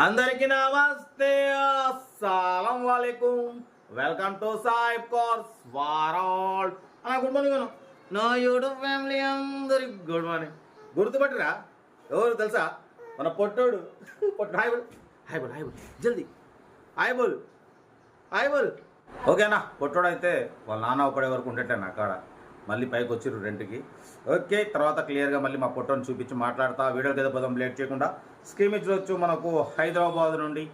అందరికి నమస్తే. అస్సలం వాలేకుం. వెల్కమ్ టు సాయిబ్ కోర్స్ వారాల్. అన్న గుడ్ మార్నింగ్ అను నా యూట్యూబ్ ఫ్యామిలీ అందరికి గుడ్ మార్నింగ్. గుర్తుపట్టరా? ఎవరు తెలుసా? మన పొట్టోడు. పొట్టు హాయ్ బోల్. హాయ్ బోల్ హాయ్ బోల్. జల్దీ. హాయ్ బోల్. హాయ్ బోల్. ఓకేనా పొట్టోడు అయితే వాళ్ళ నాన్న ఒకడే వరకు ఉండేట నా కాడ. మళ్ళీ పైకి వచ్చిర్రు రెంట్కి. ఓకే తర్వాత క్లియర్గా మళ్ళీ మా ఫోటోని చూపించి మాట్లాడతా. వీడియో కదా పోదాం లేట్ చేయకుండా స్కీమ్ ఇచ్చవచ్చు మనకు హైదరాబాద్ నుండి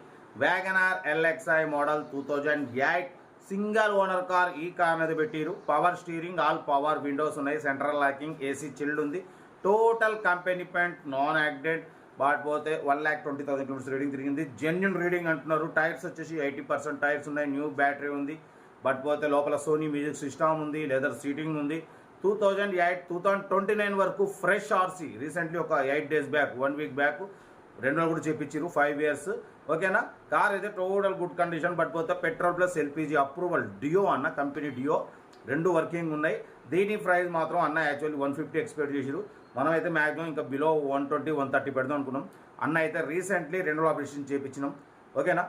WagonR LXi model two thousand eight single owner car ఈ కార్ అనేది పెట్టిరు power steering all power windows ఉన్నాయి. సెంట్రల్ లాకింగ్ ఏసీ చిల్డ్ ఉంది. Total company paint non accident but పోతే one lakh twenty thousand kilometres reading తిరిగింది. Genuine reading అంటున్నారు. Tyres వచ్చేసి eighty percent tyres ఉన్నాయి. న్యూ బ్యాటరీ ఉంది. బట్ పోతే లోపల సోనీ మ్యూజిక్ సిస్టమ్ ఉంది లెదర్ సీటింగ్ ఉంది. Two thousand eight two thousand twenty nine వరకు ఫ్రెష్ ఆర్సీ రీసెంట్లీ ఒక eight days back one week back రెండు రోజులు కూడా చేపించారు ఫైవ్ ఇయర్స్ ఓకేనా కార్ అయితే టోటల్ గుడ్ కండిషన్ బట్ పోతే petrol plus LPG approval Duo అన్న కంపెనీ డియో రెండు వర్కింగ్ ఉన్నాయి. దీని ప్రైస్ మాత్రం అన్న యాక్చువల్లీ వన్ ఫిఫ్టీ ఎక్స్పెక్ట్ చేసారు మనం అయితే మ్యాక్సిమం ఇంకా below one twenty one thirty పెడదాం అనుకున్నాం. అన్న అయితే రీసెంట్లీ రెండు ఆపరేషన్ చేయించినాం ఓకేనా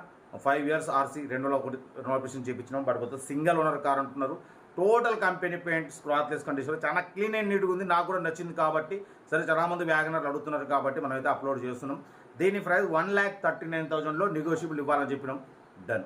ఫైవ్ ఇయర్స్ ఆర్సీ రెండు ఒకటి రెండు ఆపరేషన్ చేయించినాం బట్ సింగిల్ ఓనర్ కార్ అంటున్నారు. టోటల్ కంపెనీ పెయింట్ క్లాత్లెస్ కండిషన్ చాలా క్లీన్ అండ్ నీట్గా ఉంది. నాకు కూడా నచ్చింది కాబట్టి సరే చాలా మంది వ్యాగనర్లు అడుగుతున్నారు కాబట్టి మనం అయితే అప్లోడ్ చేస్తున్నాం. దీని price one lakh thirty nine థౌజండ్లో నెగోషియబుల్ ఇవ్వాలని చెప్పినాం. Done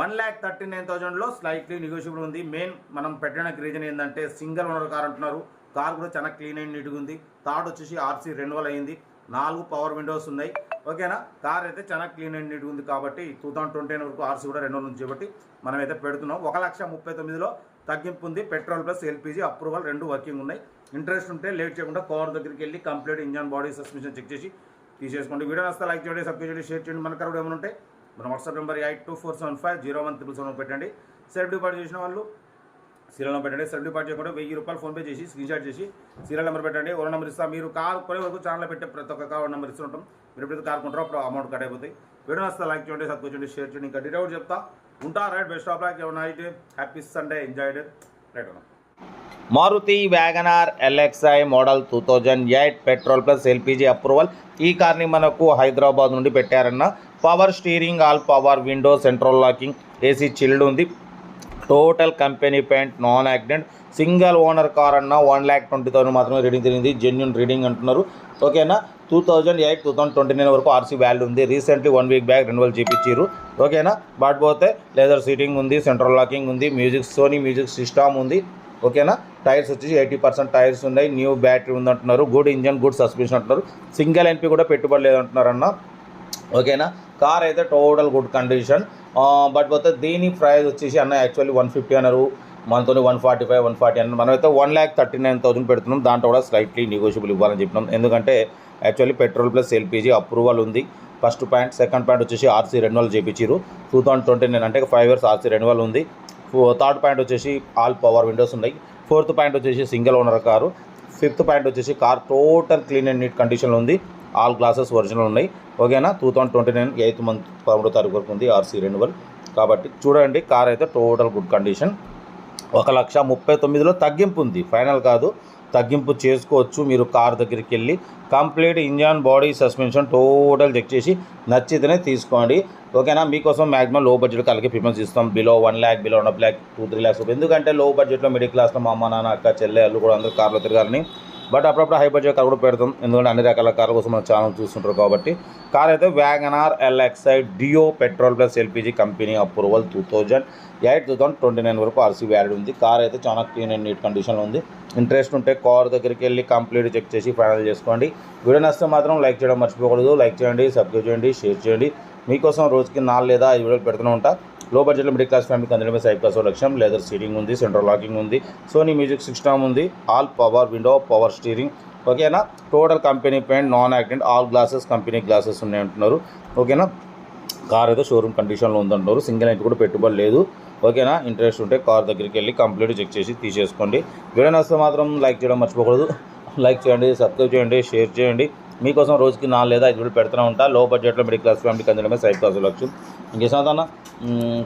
one lakh thirty nine థౌజండ్లో స్లైట్లీ నెగోషియబుల్ ఉంది. మెయిన్ మనం పెట్టడానికి రీజన్ ఏంటంటే సింగిల్ ఓనర్ కార్ అంటున్నారు. కార్ కూడా చాలా క్లీన్ అండ్ నీట్గా ఉంది. థర్డ్ వచ్చేసి ఆర్సీ రెన్యువల్ అయింది. నాలుగు పవర్ విండోస్ ఉన్నాయి. ఓకేనా? కార్ అయితే చాలా క్లీన్ అండ్ నీట్ ఉంది కాబట్టి టూ థౌసండ్ ట్వంటీ వరకు ఆర్సీ కూడా రెండు నుంచి కాబట్టి మనం అయితే పెడుతున్నాం. ఒక లక్ష ముప్పై తొమ్మిదిలో తగ్గింపు ఉంది. పెట్రోల్ ప్లస్ ఎల్పీజీ అప్రూవల్ రెండు వర్కింగ్ ఉన్నాయి. ఇంట్రెస్ట్ ఉంటే లేట్ చేయకుండా కవర్ దగ్గరికి వెళ్ళి complete engine body suspension check చేసి తీసేసుకోండి. వీడియో నస్తే లైక్ చేయండి సబ్స్క్రైబ్ చేయండి షేర్ చేయండి. మన కరెక్ట్ ఏమైనా ఉంటే మన WhatsApp number eight two four seven five zero one triple seven పెట్టండి. సేఫ్ డిపాజిట్ చేసిన వాళ్ళు సీరియల్ నెంబర్ పెట్టండి. సెల్ఫ్ పార్టీ కూడా వెయ్యి రూపాయలు ఫోన్పే చేసి స్క్రీన్ షాట్ చేసి సీరియల్ నెంబర్ పెట్టండి. ఓరో నెంబర్ ఇస్తాం. మీరు కార్ కొనే వరకు ఛానల్ పెట్టే ప్రతి ఒక్క కార్ నెంబర్ ఇస్తుంటాం. మీరు ఎప్పుడైతే కార్ కొంటారో అప్పుడు అమౌంట్ కట్ అయిపోతాయి. వీడియో వస్తే లైక్ చేయండి సబ్స్క్రైబ్ చేయండి షేర్ చేయండి. ఇంకా డీటెయిల్ చెప్తా. ఉంటా right best of luck night happy Sunday enjoy right ఉన్నా Maruti WagonR LXi model two thousand eight petrol plus LPG approval. ఈ కార్ని మనకు హైదరాబాద్ నుండి పెట్టారన్న. Power steering all power window central locking AC chilled ఉంది. Total company paint non accident. Single owner car అన్న one lakh twenty thousand మాత్రమే reading తిరిగింది genuine reading అంటున్నారు. ఓకేనా? Two thousand eight two thousand twenty nine వరకు ఆర్సీ వాల్యూ ఉంది. Recently one week back renewal చేపించారు. ఓకేనా? బట్ పోతే లెదర్ సీటింగ్ ఉంది సెంట్రల్ లాకింగ్ ఉంది మ్యూజిక్ సోనీ మ్యూజిక్ సిస్టమ్ ఉంది. ఓకేనా? టైర్స్ వచ్చేసి ఎయిటీ పర్సెంట్ టైర్స్ ఉన్నాయి. న్యూ బ్యాటరీ ఉంది అంటున్నారు గుడ్ ఇంజన్ గుడ్ సస్పెన్షన్ అంటున్నారు సింగిల్ ఎన్పి కూడా పెట్టుబడి లేదంటున్నారన్న ఓకేనా? కార్ అయితే టోటల్ గుడ్ కండిషన్ బట్ పోతే దీని ప్రైస్ వచ్చేసి అన్న యాక్చువల్లీ వన్ ఫిఫ్టీ అన్నారు. మనతో one forty five one forty అన్నారు. మనమైతే one lakh thirty nine thousand పెడుతున్నాం. దాంట్లో కూడా స్లైట్లీ నెగోషియబుల్ ఇవ్వాలని చెప్పినాం. ఎందుకంటే actually petrol plus LPG approval ఉంది. ఫస్ట్ పాయింట్ సెకండ్ పాయింట్ వచ్చేసి ఆర్సీ రెన్యువల్ చేయించారు టూ థౌసండ్ ట్వంటీ నైన్ అంటే ఫైవ్ ఇయర్స్ ఆర్సీ రెన్యువల్ ఉంది. థర్డ్ పాయింట్ వచ్చేసి ఆల్ పవర్ విండోస్ ఉన్నాయి. ఫోర్త్ పాయింట్ వచ్చేసి single owner car fifth point వచ్చేసి car total clean and neat కండిషన్లో ఉంది. ఆల్ గ్లాసెస్ ఒరిజినల్ ఉన్నాయి. ఓకేనా? Two thousand twenty nine eighth month పదమూడో తారీఖు వరకు ఉంది ఆర్సీ రెన్యువల్. కాబట్టి చూడండి కార్ అయితే టోటల్ గుడ్ కండిషన్ ఒక లక్ష ముప్పై తొమ్మిదిలో తగ్గింపు ఉంది. ఫైనల్ కాదు. తగ్గింపు చేసుకోవచ్చు. మీరు కార్ దగ్గరికి వెళ్ళి complete engine body suspension total check చేసి నచ్చితేనే తీసుకోండి. ఓకేనా? మీకోసం మ్యాక్సిమం లో బడ్జెట్ కలిగి ప్రిఫరెన్స్ ఇస్తాం. Below one lakh below one lakh two three lakhs ఎందుకంటే లో బడ్జెట్లో మిడిల్ క్లాస్లో మా అమ్మ నాన్న అక్క చెల్లె అల్లు కూడా అందరూ కార్లో తిరగాలని బట్ అప్పుడప్పుడు హై బడ్జెట్ కార్ కూడా పెడతాం. ఎందుకంటే అన్ని రకాల కార్ల కోసం మన ఛానల్ చూస్తుంటారు కాబట్టి. కార్ అయితే WagonR LXi Duo petrol plus LPG company approval two thousand eight two thousand twenty nine వరకు ఆర్సీ వ్యాలిడ్ ఉంది. కార్ అయితే చాలా క్లీన్ అండ్ నీట్ కండిషన్లో ఉంది. ఇంట్రెస్ట్ ఉంటే కార్ దగ్గరికి వెళ్ళి కంప్లీట్ చెక్ చేసి ఫైనల్ చేసుకోండి. వీడియో నచ్చితే మాత్రం లైక్ చేయడం మర్చిపోకూడదు. లైక్ చేయండి సబ్స్క్రైబ్ చేయండి షేర్ చేయండి. మీకోసం రోజుకి నాలుగు లేదా ఐదు వీడియోలు పెడుతూనే ఉంటా. లో బడ్జెట్లో మిడిల్ క్లాస్ ఫ్యామిలీకి అందడమే సైడ్ కాసో లక్ష్యం. లెదర్ సీటింగ్ ఉంది సెంట్రల్ లాకింగ్ ఉంది సోనీ మ్యూజిక్ సిస్టమ్ ఉంది all power window power steering ఓకేనా total company paint non accident all glasses company glasses ఉన్నాయి అంటున్నారు. ఓకేనా కార్ అయితే షోరూమ్ కండిషన్లో ఉందంటున్నారు సింగిల్ అయితే కూడా పెట్టుబడి లేదు. ఓకేనా ఇంట్రెస్ట్ ఉంటే కార్ దగ్గరికి వెళ్ళి కంప్లీట్ చెక్ చేసి తీసేసుకోండి. వీడియో నచ్చితే మాత్రం లైక్ చేయడం మర్చిపోకూడదు. లైక్ చేయండి సబ్స్క్రైబ్ చేయండి షేర్ చేయండి. మీకోసం రోజుకి నాలుగు లేదా ఐదు వేలు పెడుతూనే ఉంటా. లో బడ్జెట్లో మిడిల్ క్లాస్ ఫ్యామిలీకి అందడమే సైడ్ క్లాస్ లక్ష్యం ఇంకేసాదన్న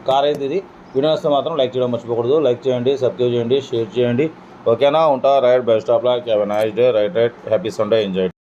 కార్ అయితే ఇది వీడియో వస్తే మాత్రం లైక్ చేయడం మర్చిపోకూడదు. లైక్ చేయండి సబ్స్క్రైబ్ చేయండి షేర్ చేయండి. ఓకేనా ఉంటా. Right best of luck have nice day right right happy Sunday enjoy